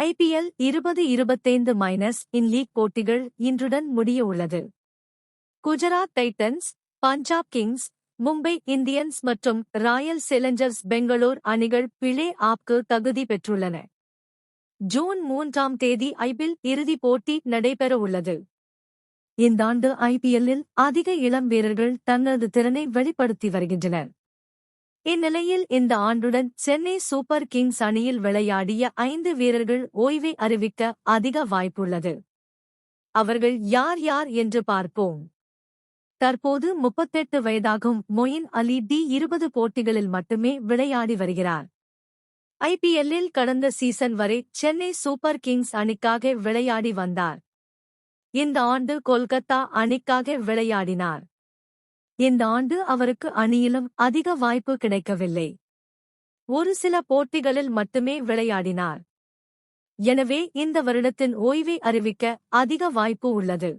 IPL இருபது இருபத்தைந்து minus இன் league போட்டிகள் இன்றுடன் முடிய உள்ளது Gujarat Titans Punjab Kings Mumbai Indians மற்றும் ராயல் சேலஞ்சர்ஸ் பெங்களூர் அணிகள் பிளே ஆப்க்கு தகுதி பெற்றுள்ளன. ஜூன் மூன்றாம் தேதி ஐபிஎல் இறுதிப் போட்டி நடைபெற உள்ளது இந்தாண்டு ஐபிஎல்லில் அதிக இளம் வீரர்கள் தங்களது திறனை வெளிப்படுத்தி வருகின்றனர். இந்நிலையில் இந்த ஆண்டுடன் சென்னை சூப்பர் கிங்ஸ் அணியில் விளையாடிய ஐந்து வீரர்கள் ஓய்வை அறிவிக்க அதிக வாய்ப்புள்ளது. அவர்கள் யார் யார் என்று பார்ப்போம். தற்போது முப்பத்தெட்டு வயதாகும் மொயின் அலி டி இருபது போட்டிகளில் மட்டுமே விளையாடி வருகிறார். ஐபிஎல்லில் கடந்த சீசன் வரை சென்னை சூப்பர் கிங்ஸ் அணிக்காக விளையாடி வந்தார். இந்த ஆண்டு கொல்கத்தா அணிக்காக விளையாடினார். இந்த ஆண்டு அவருக்கு அணியிலும் அதிக வாய்ப்பு கிடைக்கவில்லை. ஒரு சில போட்டிகளில் மட்டுமே விளையாடினார். எனவே இந்த வருடத்தின் ஓய்வை அறிவிக்க அதிக வாய்ப்பு உள்ளது.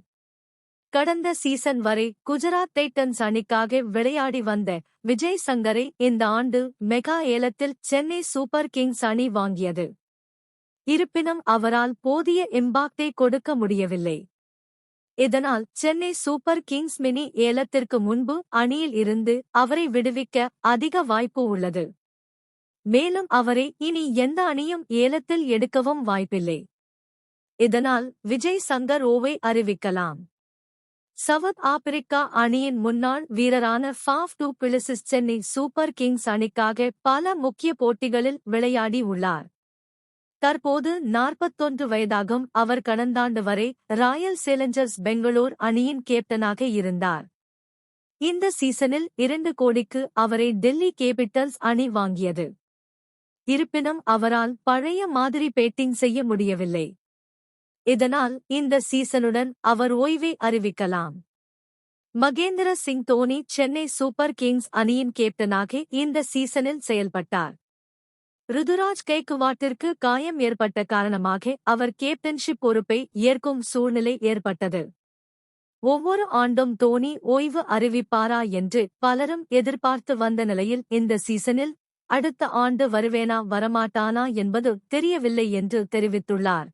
கடந்த சீசன் வரை குஜராத் டைட்டன்ஸ் அணிக்காக விளையாடி வந்த விஜய் சங்கரை இந்த ஆண்டு மெகா ஏலத்தில் சென்னை சூப்பர் கிங்ஸ் அணி வாங்கியது. இருப்பினும் அவரால் போதிய இம்பாக்டை கொடுக்க முடியவில்லை. இதனால் சென்னை சூப்பர் கிங்ஸ் மினி ஏலத்திற்கு முன்பு அணியில் இருந்து அவரை விடுவிக்க அதிக வாய்ப்பு உள்ளது. மேலும் அவரை இனி எந்த அணியும் ஏலத்தில் எடுக்கவும் வாய்ப்பில்லை. இதனால் விஜய் சங்கர் ஓவை அறிவிக்கலாம். சவுத் ஆப்பிரிக்கா அணியின் முன்னாள் வீரரான Faf du Plessis Chennai Super Kings அணிக்காக பல முக்கிய போட்டிகளில் விளையாடி உள்ளார். தற்போது நாற்பத்தொன்று வயதாகும் அவர் கடந்தாண்டு வரை ராயல் சேலஞ்சர்ஸ் பெங்களூர் அணியின் கேப்டனாக இருந்தார். இந்த சீசனில் இரண்டு கோடிக்கு அவரை டெல்லி கேபிட்டல்ஸ் அணி வாங்கியது. இருப்பினும் அவரால் பழைய மாதிரி பேட்டிங் செய்ய முடியவில்லை. இதனால் இந்த சீசனுடன் அவர் ஓய்வை அறிவிக்கலாம். மகேந்திர சிங் தோனி சென்னை சூப்பர் கிங்ஸ் அணியின் கேப்டனாக இந்த சீசனில் செயல்பட்டார். ருதுராஜ் கேக்குவாட்டிற்கு காயம் ஏற்பட்ட காரணமாக அவர் கேப்டன்ஷிப் பொறுப்பை ஏற்கும் சூழ்நிலை ஏற்பட்டது. ஒவ்வொரு ஆண்டும் தோனி ஓய்வு அறிவிப்பாரா என்று பலரும் எதிர்பார்த்து வந்த நிலையில் இந்த சீசனில் அடுத்த ஆண்டு வருவேனா வரமாட்டானா என்பது தெரியவில்லை என்று தெரிவித்துள்ளார்.